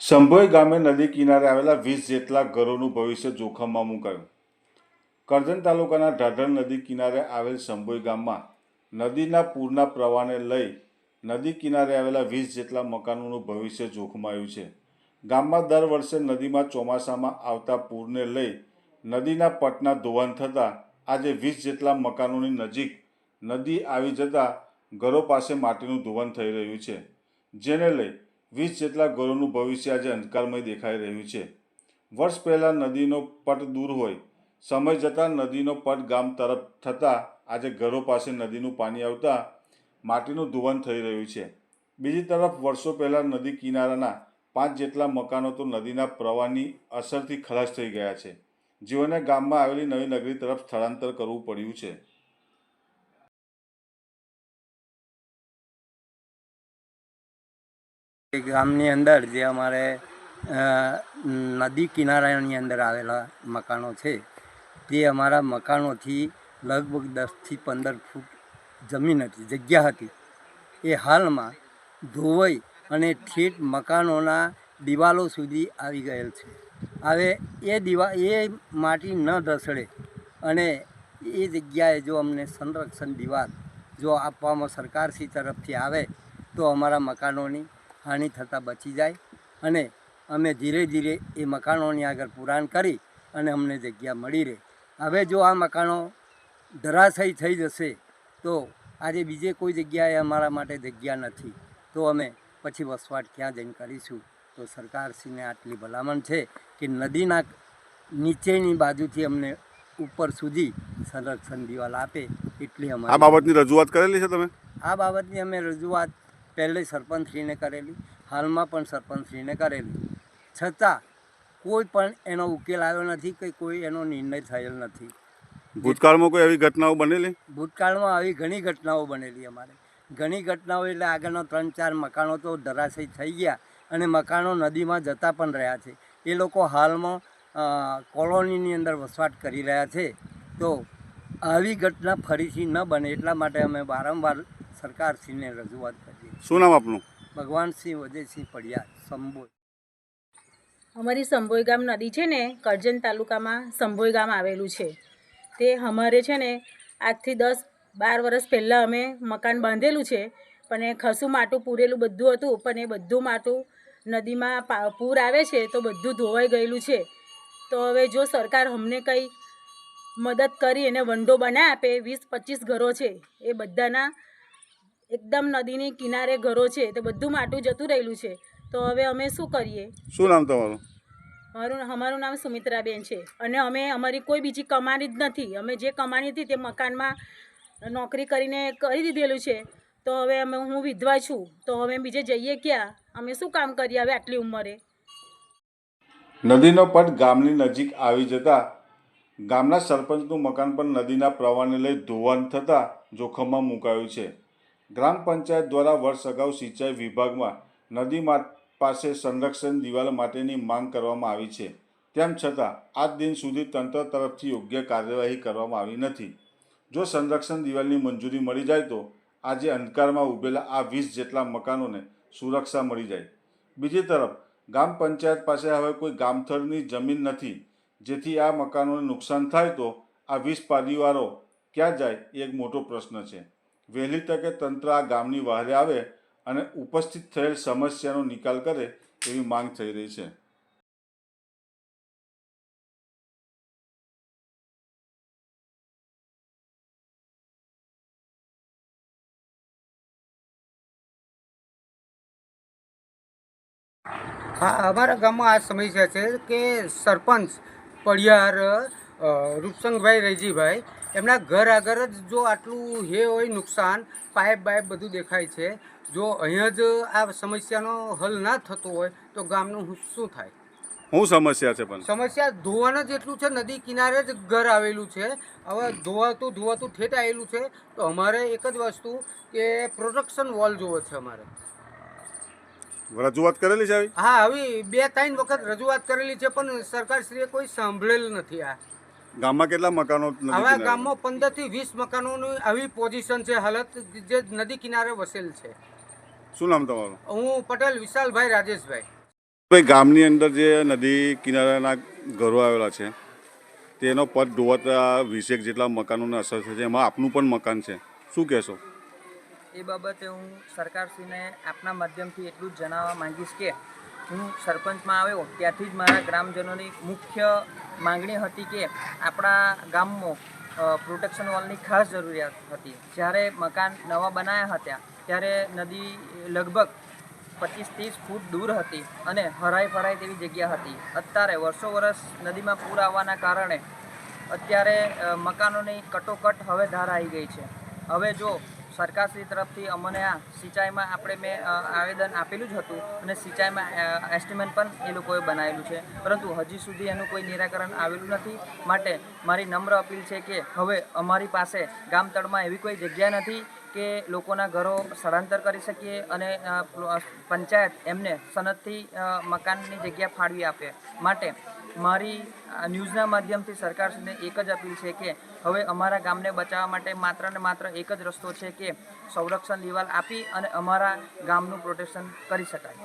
સંભોઈ ગામે નદી કિનારે આવેલા વીસ જેટલા ઘરોનું ભવિષ્ય જોખમમાં મુકાયું. કરજણ તાલુકાના ઢાઢર નદી કિનારે આવેલ સંભોઈ ગામમાં નદીના પૂરના પ્રવાહને લઈ નદી કિનારે આવેલા વીસ જેટલા મકાનોનું ભવિષ્ય જોખમાયું છે. ગામમાં દર વર્ષે નદીમાં ચોમાસામાં આવતા પૂરને લઈ નદીના પટના ધોવાણ થતાં આજે વીસ જેટલા મકાનોની નજીક નદી આવી જતાં ઘરો પાસે માટીનું ધોવાણ થઈ રહ્યું છે. જેને લઈ વીસ જેટલા ઘરોનું ભવિષ્ય આજે અંધકારમય દેખાઈ રહ્યું છે. વર્ષ પહેલાં નદીનો પટ દૂર હોય, સમય જતાં નદીનો પટ ગામ તરફ થતાં આજે ઘરો પાસે નદીનું પાણી આવતા માટીનું ધોવાણ થઈ રહ્યું છે. બીજી તરફ, વર્ષો પહેલાં નદી કિનારાના પાંચ જેટલા મકાનો તો નદીના પ્રવાહની અસરથી ખલાસ થઈ ગયા છે. જેઓને ગામમાં આવેલી નવી નગરી તરફ સ્થળાંતર કરવું પડ્યું છે. ગામની અંદર જે અમારે નદી કિનારાની અંદર આવેલા મકાનો છે, તે અમારા મકાનોથી લગભગ દસથી પંદર ફૂટ જમીન હતી, જગ્યા હતી. એ હાલમાં ધોવાઈ અને ઠેઠ મકાનોના દિવાલો સુધી આવી ગયેલ છે. હવે એ દિવા, એ માટી ન ઢસડે અને એ જગ્યાએ જો અમને સંરક્ષણ દિવાલ જો આપવામાં સરકારશ્રી તરફથી આવે તો અમારા મકાનોની હાનિ થતાં બચી જાય અને અમે ધીરે ધીરે એ મકાનોની આગળ પુરાણ કરી અને અમને જગ્યા મળી રહે. હવે જો આ મકાનો ધરાશય થઈ જશે તો આજે બીજે કોઈ જગ્યાએ અમારા માટે જગ્યા નથી. તો અમે પછી વસવાટ ક્યાં જઈને કરીશું? તો સરકારશ્રીને આટલી ભલામણ છે કે નદીના નીચેની બાજુથી અમને ઉપર સુધી સંરક્ષણ દિવાલ આપે એટલી આ બાબતની રજૂઆત કરેલી છે તમે? આ બાબતની અમે રજૂઆત પહેલે સરપંચશ્રીને કરેલી હાલમાં પણ સરપંચશ્રીને કરેલી. છતાં કોઈ પણ એનો ઉકેલ આવ્યો નથી કે કોઈ એનો નિર્ણય થયેલ નથી. ભૂતકાળમાં કોઈ એવી ઘટનાઓ બનેલી? ભૂતકાળમાં આવી ઘણી ઘટનાઓ બનેલી અમારે. ઘણી ઘટનાઓ એટલે આગળના ત્રણ ચાર મકાનો તો ધરાશય થઈ ગયા અને મકાનો નદીમાં જતા પણ રહ્યા છે. એ લોકો હાલમાં કોલોનીની અંદર વસવાટ કરી રહ્યા છે. તો આવી ઘટના ફરીથી ન બને એટલા માટે અમે વારંવાર સરકારશ્રીને રજૂઆત કરીએ શું નામ આપનું? ભગવાનસિંહ વજયસિંહ પડિયા સંબોય અમારી સંભોઈ ગામ નદી છે ને કરજણ તાલુકામાં સંભોઈ ગામ આવેલું છે. તે અમારે છે ને આજથી દસ બાર વર્ષ પહેલાં અમે મકાન બાંધેલું છે પણ એ ખસું માટું પૂરેલું બધું હતું પણ એ બધું માટું નદીમાં પા- પૂર આવે છે તો બધું ધોવાઈ ગયેલું છે. તો હવે જો સરકાર અમને કંઈ મદદ કરી એને વંડો બનાવી આપે વીસ પચીસ ઘરો છે એ બધાના એકદમ નદીની કિનારે ઘરો છે તો બધું માટું જતું રહેલું છે. તો હવે અમે શું કરીએ? શું નામ તમારું? મારું અમારું નામ સુમિત્રાબેન છે. અને અમે અમારી કોઈ બીજી કમાણી જ નથી. અમે જે કમાણી હતી તે મકાનમાં નોકરી કરીને કરી દીધેલું છે. તો હવે અમે હું વિધવા છું. તો હવે બીજે જઈએ ક્યાં? અમે શું કામ કરીએ હવે આટલી ઉંમરે? નદીનો પટ ગામની નજીક આવી જતા ગામના સરપંચનું મકાન પણ નદીના પ્રવાહને લઈ ધોવાણ થતાં જોખમમાં મુકાયું છે. ગ્રામ પંચાયત દ્વારા વર્ષ અગાઉ સિંચાઈ વિભાગમાં નદી પાસે સંરક્ષણ દિવાલ માટેની માંગ કરવામાં આવી છે. તેમ છતાં, આજ દિન સુધી તંત્ર તરફથી યોગ્ય કાર્યવાહી કરવામાં આવી નથી. જો સંરક્ષણ દિવાલની મંજૂરી મળી જાય તો આજે અંધકારમાં ઊભેલા આ વીસ જેટલા મકાનોને સુરક્ષા મળી જાય. બીજી તરફ ગામ પંચાયત પાસે હવે કોઈ ગામથળની જમીન નથી. જેથી આ મકાનોને નુકસાન થાય તો આ વીસ પરિવારો ક્યાં જાય એ એક મોટો પ્રશ્ન છે. વહેલી તકે તંત્ર આ ગામની વહારે આવે અને ઉપસ્થિત થયેલ સમસ્યાનો નિકાલ કરે એવી માંગ થઈ રહી છે. હા, અમારા ગામમાં આ સમસ્યા છે કે સરપંચ, પડિયાર રૂપસંગભાઈ રૈજીભાઈ એમના ઘર આગળ જ જો આટલું હે હોય નુકસાન પાઇપ બાઇપ બધું દેખાય છે જો અહીંયા જ આ સમસ્યાનો હલ ના થતો હોય તો ગામનું શું થાય? શું સમસ્યા છે પણ. સમસ્યા ધોવાના જ એટલું છે નદી કિનારે જ ઘર આવેલું છે. હવે ધોવાતું ધોવાતું ઠેઠ આવેલું છે તો અમારે એક જ વસ્તુ કે પ્રોટેક્શન વોલ જોવો છે અમારે. રજૂઆત કરેલી છે હા હવે બે ત્રણ વખત રજૂઆત કરેલી છે પણ સરકારશ્રીએ કોઈ સાંભળેલ નથી આ. ગામમાં કેટલા મકાનો હવે ગામમાં પંદરથી વીસ મકાનોની આવી પોઝિશન છે હાલત જે નદી કિનારે વસેલ છે. શું નામ તમારું? હું પટેલ વિશાલભાઈ રાજેશભાઈ. ભાઈ ગામની અંદર જે નદી કિનારાના ઘરો આવેલા છે તેનો પદ ધોવાતા વીસેક જેટલા મકાનોને અસર થઈ છે એમાં આપનું પણ મકાન છે. શું કહેશો? એ બાબતે હું સરકારશ્રીને આપના માધ્યમથી એટલું જ જણાવવા માંગીશ કે હું સરપંચમાં આવ્યો ત્યારથી જ મારા ગ્રામજનોની મુખ્ય માંગણી હતી કે આપણા ગામમાં પ્રોટેક્શન વોલની ખાસ જરૂરિયાત હતી. જ્યારે મકાન નવા બનાવ્યા હતા, ત્યારે નદી લગભગ પચીસ ત્રીસ ફૂટ દૂર હતી અને હરાઈ ફરાય તેવી જગ્યા હતી. અત્યારે વર્ષો વર્ષ નદીમાં પૂર આવવાના કારણે અત્યારે મકાનોની કટોકટ હવે ધાર આવી ગઈ છે. હવે જો સરકારશ્રી તરફથી અમને આ સિંચાઈમાં આપણે મેં આવેદન આપેલું જ હતું અને સિંચાઈમાં એસ્ટિમેટ પણ એ લોકોએ બનાવેલું છે. પરંતુ હજી સુધી એનું કોઈ નિરાકરણ આવેલું નથી. માટે મારી નમ્ર અપીલ છે કે હવે અમારી પાસે ગામતળમાં એવી કોઈ જગ્યા નથી કે લોકોના ઘરો સ્થળાંતર કરી શકીએ અને પંચાયત એમને સનદથી મકાનની જગ્યા ફાળવી આપે. માટે મારી ન્યૂઝના માધ્યમથી સરકારશ્રીને એક જ અપીલ છે કે હવે અમારા ગામને બચાવવા માટે માત્ર ને માત્ર એક જ રસ્તો છે કે સંરક્ષણ દિવાલ આપી અને અમારા ગામનું પ્રોટેક્શન કરી શકાય.